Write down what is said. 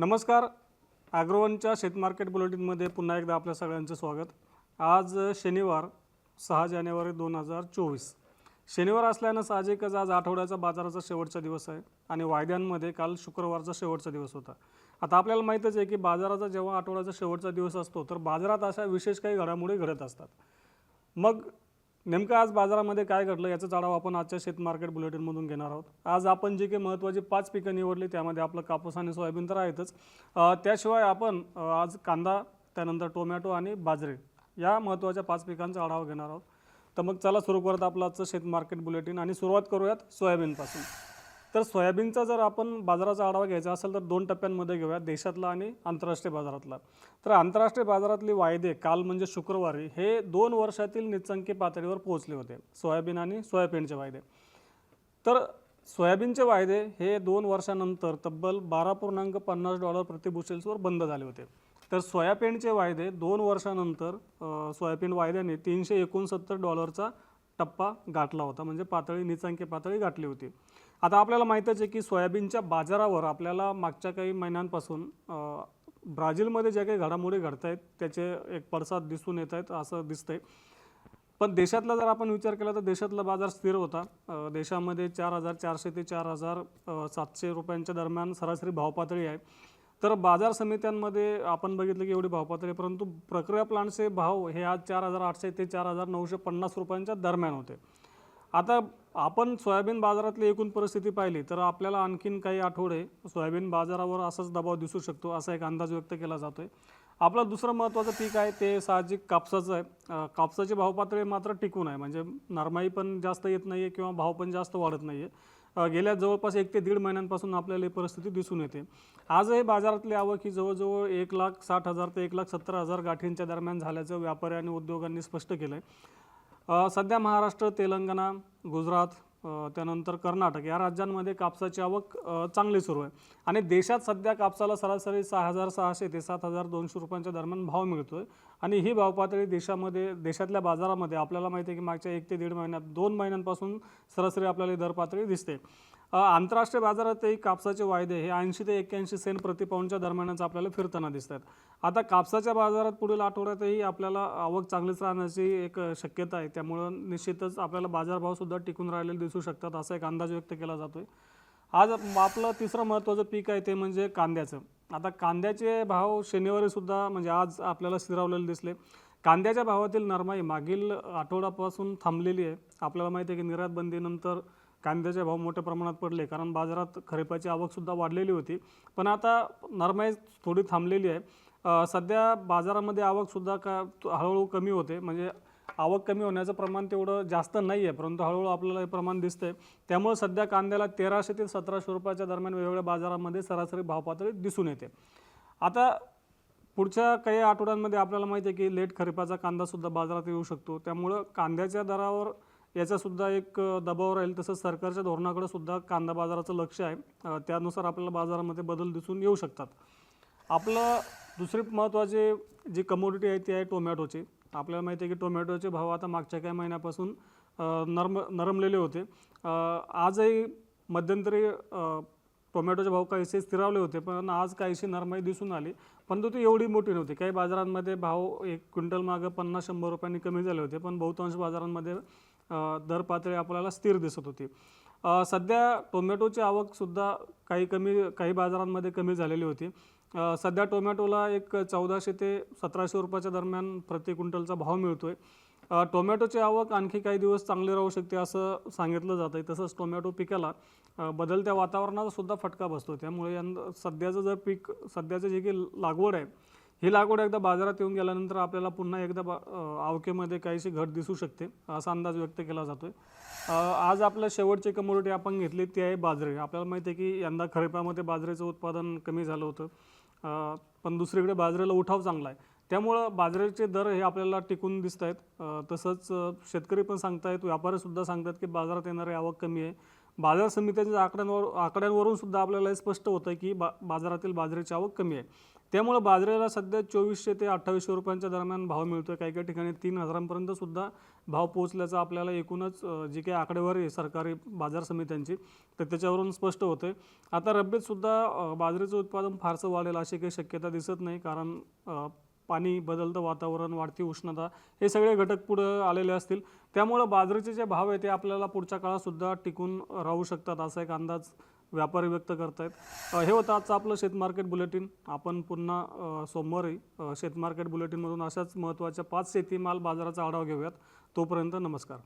नमस्कार. ॲग्रोवनच्या शेतमार्केट बुलेटिनमध्ये पुन्हा एकदा आपल्या सगळ्यांचं स्वागत. आज शनिवार सहा जानेवारी दोन हजार चोवीस. शनिवार असल्यानं साहजिकच आज आठवड्याचा बाजाराचा शेवटचा दिवस आहे आणि वायद्यांमध्ये काल शुक्रवारचा शेवटचा दिवस होता. आता आपल्याला माहीतच आहे की बाजाराचा जेव्हा आठवड्याचा शेवटचा दिवस असतो तर बाजारात अशा विशेष काही घडामोडी घडत असतात. मग नेमकं आज बाजारामध्ये काय घडलं याचाच आढावा आपण आजच्या शेत मार्केट बुलेटिनमधून घेणार आहोत. आज आपण जे काही महत्त्वाची पाच पिकं निवडली त्यामध्ये आपलं कापूस आणि सोयाबीन तर आहेतच. त्याशिवाय आपण आज कांदा त्यानंतर टोमॅटो आणि बाजरी या महत्त्वाच्या पाच पिकांचा आढावा घेणार आहोत. तर मग चला सुरू करत आपलं आजचं शेत मार्केट बुलेटिन आणि सुरुवात करूयात सोयाबीनपासून. तर सोयाबीनचा जर आपण बाजाराचा आढावा घ्यायचा असेल तर दोन टप्प्यांमध्ये घेऊया देशातला आणि आंतरराष्ट्रीय बाजारातला. तर आंतरराष्ट्रीय बाजारातली वायदे काल म्हणजे शुक्रवारी हे दोन वर्षातील निचंकी पातळीवर पोहोचले होते सोयाबीन आणि सोयाबीनचे वायदे. तर सोयाबीनचे वायदे हे दोन वर्षानंतर तब्बल बारा पूर्णांक पन्नास डॉलर प्रतिबुशेल्सवर बंद झाले होते. तर सोयाबीनचे वायदे दोन वर्षानंतर सोयाबीन वायद्याने तीनशे एकोणसत्तर डॉलरचा टप्पा गाठला होता म्हणजे पातळी निचांकी पातळी गाठली होती. आता आपल्याला माहीतच आहे की सोयाबीनच्या बाजारावर आपल्याला मागच्या काही महिन्यांपासून ब्राझीलमध्ये ज्या काही घडामोडी घडत आहेत त्याचे एक पडसाद दिसून येत आहेत असं दिसतंय. पण देशातला जर आपण विचार केला तर देशातला बाजार स्थिर होता. देशामध्ये चार हजार चारशे ते चार हजार सातशे रुपयांच्या दरम्यान सरासरी भावपातळी आहे. तर बाजार समित्यांमध्ये आपण बघितलं की एवढी भावपातळी आहे, परंतु प्रक्रिया प्लांटचे भाव हे आज चार हजार आठशे ते चार हजार नऊशे पन्नास रुपयांच्या दरम्यान होते. आता आपण सोयाबीन बाजारातली एकूण परिस्थिती पाहिली तर आपल्याला आणखीन काही आठवडे सोयाबीन बाजारावर असाच दबाव दिसू शकतो असा एक अंदाज व्यक्त केला जातोय. आपलं दुसरं महत्त्वाचं पीक आहे ते साहजिक कापसाचं आहे. कापसाची भावपातळी मात्र टिकून आहे म्हणजे नरमाई पण जास्त येत नाही आहे किंवा भाव पण जास्त वाढत नाही आहे गेल्या जवळपास एक ते दीड महिन्यांपासून आपल्याला ही परिस्थिती दिसून येते. आजही बाजारातली आवक ही जवळजवळ एक लाख साठ हजार ते एक लाख सत्तर हजार गाठींच्या दरम्यान झाल्याचं व्यापारी आणि उद्योगांनी स्पष्ट केलं आहे सध्या महाराष्ट्र तेलंगणा गुजरात त्यानंतर कर्नाटक या राज्यांमध्ये कापसाची आवक चांगली सुरू आहे. आणि देशात सध्या कापसाला सरासरी सहा हजार सहाशे ते सात हजार दोनशे रुपयांच्या दरम्यान भाव मिळतो आहे आणि ही भावपातळी देशामध्ये देशातल्या बाजारामध्ये आपल्याला माहिती आहे की मागच्या एक ते दीड महिन्यात दोन महिन्यांपासून सरासरी आपल्याला दर पातळी दिसते. आंतरराष्ट्रीय बाजारातही कापसाचे वायदे हे ऐंशी ते एक्क्याऐंशी सेंट प्रतिपाऊंडच्या दरम्यानच आपल्याला फिरताना दिसत आहेत आता कापसाच्या बाजारात पुढील आठवड्यातही आपल्याला आवक चांगलीच राहण्याची एक शक्यता आहे. त्यामुळं निश्चितच आपल्याला बाजारभावसुद्धा टिकून राहिलेले दिसू शकतात असा एक अंदाज व्यक्त केला जातो आहे आज आपलं तिसरं महत्त्वाचं पीक आहे ते म्हणजे कांद्याचं. आता कांद्याचे भाव शनिवारीसुद्धा म्हणजे आज आपल्याला स्थिरावलेले दिसले. कांद्याच्या भावातील नरमाई मागील आठवड्यापासून थांबलेली आहे. आपल्याला माहिती आहे की निर्यात बंदीनंतर कांद्याचे भाव मोठ्या प्रमाणात पडले कारण बाजारात खरेपाची आवकसुद्धा वाढलेली होती. पण आता नरमाई थोडी थांबलेली आहे. सध्या बाजारामध्ये आवकसुद्धा का हळूहळू कमी होते. म्हणजे आवक कमी होण्याचं प्रमाण तेवढं जास्त नाही आहे परंतु हळूहळू आपल्याला हे प्रमाण दिसतंय. त्यामुळे सध्या कांद्याला तेराशे ते सतराशे रुपयाच्या दरम्यान वेगवेगळ्या बाजारामध्ये सरासरी भावपातळी दिसून येते. आता पुढच्या काही आठवड्यांमध्ये आपल्याला माहिती आहे की लेट खरीपाचा कांदासुद्धा बाजारात येऊ शकतो. त्यामुळं कांद्याच्या दरावर याचासुद्धा एक दबाव राहील. तसंच सरकारच्या धोरणाकडे सुद्धा कांदा बाजाराचं लक्ष आहे. त्यानुसार आपल्याला बाजारामध्ये बदल दिसून येऊ शकतात. आपलं दुसरी महत्त्वाचे जी कमोडिटी आहे ती आहे टोमॅटोची. आपल्याला माहिती आहे की टोमॅटोचे भाव आता मागच्या काही महिन्यापासून नरम नरमलेले होते. आजही मध्यंतरी टोमॅटोचे भाव काहीसे स्थिरावले होते पण आज काहीशी नरमाई दिसून आली. परंतु ती एवढी मोठी नव्हती. काही बाजारांमध्ये भाव एक क्विंटल मागं पन्नास शंभर रुपयांनी कमी झाले होते पण बहुतांश बाजारांमध्ये दर पातळी आपल्याला स्थिर दिसत होती. सध्या टोमॅटोची आवकसुद्धा काही कमी काही बाजारांमध्ये कमी झालेली होती. सध्या टोमॅटोला एक चौदाशे ते सतराशे रुपयाच्या दरम्यान प्रति क्विंटलचा भाव मिळतो आहे टोमॅटोची आवक आणखी काही दिवस चांगली राहू शकते असं सांगितलं जातं आहे तसंच टोमॅटो पिकाला बदलत्या वातावरणाचा सुद्धा फटका बसतो त्यामुळे यंदा सध्याचं जर पीक सध्याचं जे की लागवड आहे ही लागवड एकदा बाजारात येऊन गेल्यानंतर आपल्याला पुन्हा एकदा बा आवकेमध्ये काहीशी घट दिसू शकते असा अंदाज व्यक्त केला जातो आहे आज आपल्या शेवटची कमोडिटी आपण घेतली ती आहे बाजरी. आपल्याला माहिती आहे की यंदा खरीपामध्ये बाजरीचं उत्पादन कमी झालं होतं. पण दुसरीकडे बाजरीला उठाव चांगला आहे. त्यामुळं बाजरीचे दर हे आपल्याला टिकून दिसत आहेत. तसंच शेतकरी पण सांगतायत व्यापारीसुद्धा सांगतात की बाजारात येणारी आवक कमी आहे. बाजार समित्यांच्या आकड्यांवर आकड्यांवरून सुद्धा आपल्याला हे स्पष्ट होतं की बा बाजारातील बाजरीची आवक कमी आहे. त्यामुळं बाजरीला सध्या चोवीसशे ते अठ्ठावीसशे रुपयांच्या दरम्यान भाव मिळतो आहे काही काही ठिकाणी तीन हजारांपर्यंत सुद्धा भाव पोहोचल्याचा आपल्याला एकूणच जी काही आकडेवारी आहे सरकारी बाजार समित्यांची तर त्याच्यावरून स्पष्ट होते आता रब्बीत सुद्धा बाजरीचं उत्पादन फारसं वाढेल अशी काही शक्यता दिसत नाही कारण पाणी बदलतं वातावरण वाढती उष्णता हे सगळे घटक पुढं आलेले असतील. त्यामुळं बाजरीचे जे भाव आहे ते आपल्याला पुढच्या काळात सुद्धा टिकून राहू शकतात असा एक अंदाज व्यापारी व्यक्त करतायत. अ, हे होतं आजचं आपलं शेतमार्केट बुलेटिन. आपण पुन्हा सोमवारी शेतमार्केट बुलेटिनमधून अशाच महत्त्वाच्या पाच शेतीमाल बाजाराचा आढावा घेऊयात. तोपर्यंत नमस्कार.